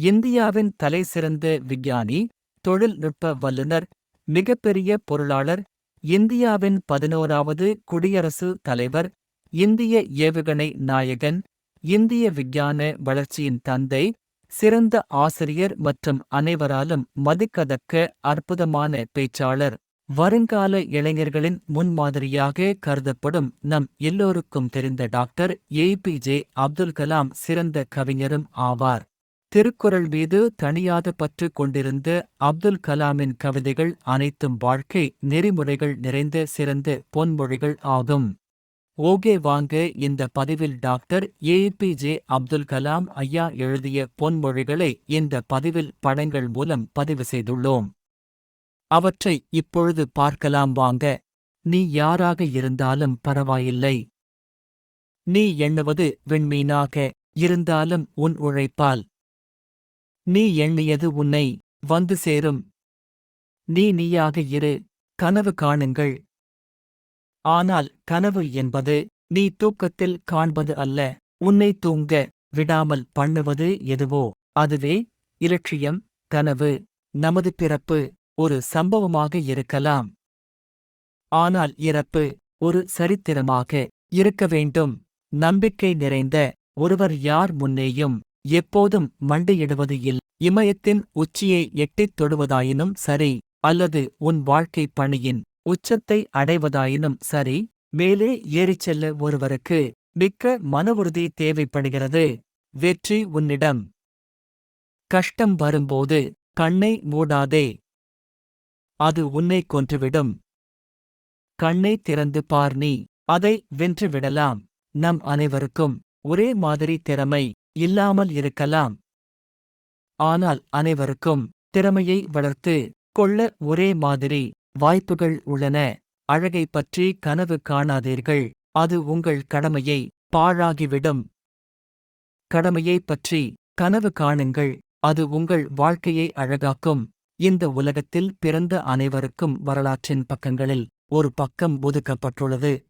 இந்தியாவின் தலைசிறந்த விஞ்ஞானி தொழில்நுட்ப வல்லுநர் மிகப்பெரிய பொருளாளர் இந்தியாவின் பதினோராவது குடியரசு தலைவர் இந்திய ஏவுகணை நாயகன் இந்திய விஞ்ஞான வளர்ச்சியின் தந்தை சிறந்த ஆசிரியர் மற்றும் அனைவராலும் மதிக்கதக்க அற்புதமான பேச்சாளர். வருங்கால இளைஞர்களின் முன்மாதிரியாக கருதப்படும் நம் எல்லோருக்கும் தெரிந்த டாக்டர் ஏபிஜே அப்துல் கலாம் சிறந்த கவிஞரும் ஆவார். திருக்குறள் மீது தணியாத பற்று கொண்டிருந்த அப்துல் கலாமின் கவிதைகள் அனைத்தும் வாழ்க்கை நெறிமுறைகள் நிறைந்த சிறந்த பொன்மொழிகள் ஆகும். ஓகே வாங்க இந்த பதிவில் டாக்டர் ஏபிஜே அப்துல் கலாம் ஐயா எழுதிய பொன்மொழிகளை இந்த பதிவில் படங்கள் மூலம் பதிவு செய்துள்ளோம். அவற்றை இப்பொழுது பார்க்கலாம் வாங்க. நீ யாராக இருந்தாலும் பரவாயில்லை. நீ எண்ணுவது விண்மீனாக இருந்தாலும் உன் உழைப்பால். நீ எண்ணியது உன்னை வந்து சேரும். நீ நீயாக இரு கனவு காணுங்கள். ஆனால் கனவு என்பது நீ தூக்கத்தில் காண்பது அல்ல உன்னை தூங்க விடாமல் பண்ணுவது எதுவோ. அதுவே இலட்சியம் கனவு நமது பிறப்பு ஒரு சம்பவமாக இருக்கலாம். ஆனால் இறப்பு ஒரு சரித்திரமாக இருக்க வேண்டும். நம்பிக்கை நிறைந்த ஒருவர் யார் முன்னேயும் எப்போதும் மண்டையிடுவது இல்லை. இமயத்தின் உச்சியை எட்டித் தொடுவதாயினும் சரி அல்லது உன் வாழ்க்கை பணியின் உச்சத்தை அடைவதாயினும் சரி மேலே ஏறிச் செல்ல ஒருவருக்கு மிக்க மன உறுதி தேவைப்படுகிறது. வெற்றி உன்னிடம். கஷ்டம் வரும்போது கண்ணை மூடாதே. அது உன்னை கொன்றுவிடும். கண்ணை திறந்து பார் நீ. அதை வென்றுவிடலாம் நம் அனைவருக்கும் ஒரே மாதிரி திறமை இல்லாமல் இருக்கலாம். ஆனால் அனைவருக்கும் திறமையை வளர்த்து கொள்ள ஒரே மாதிரி வாய்ப்புகள் உள்ளன. அழகை பற்றி கனவு காணாதீர்கள். அது உங்கள் கடமையை பாழாகிவிடும். கடமையைப் பற்றி கனவு காணுங்கள். அது உங்கள் வாழ்க்கையை அழகாக்கும். இந்த உலகத்தில் பிறந்த அனைவருக்கும் வரலாற்றின் பக்கங்களில் ஒரு பக்கம் ஒதுக்கப்பட்டுள்ளது.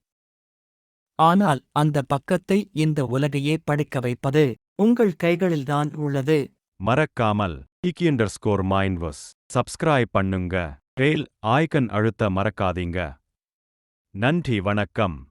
ஆனால் அந்த பக்கத்தை இந்த உலகையே படிக்க வைப்பது உங்கள் கைகளில்தான் உள்ளது. மறக்காமல் இக்கி அண்டர் ஸ்கோர் மைண்ட்வஸ் சப்ஸ்கிரைப் பண்ணுங்க. பெல் ஆய்கன் அழுத்த மறக்காதீங்க. நன்றி வணக்கம்.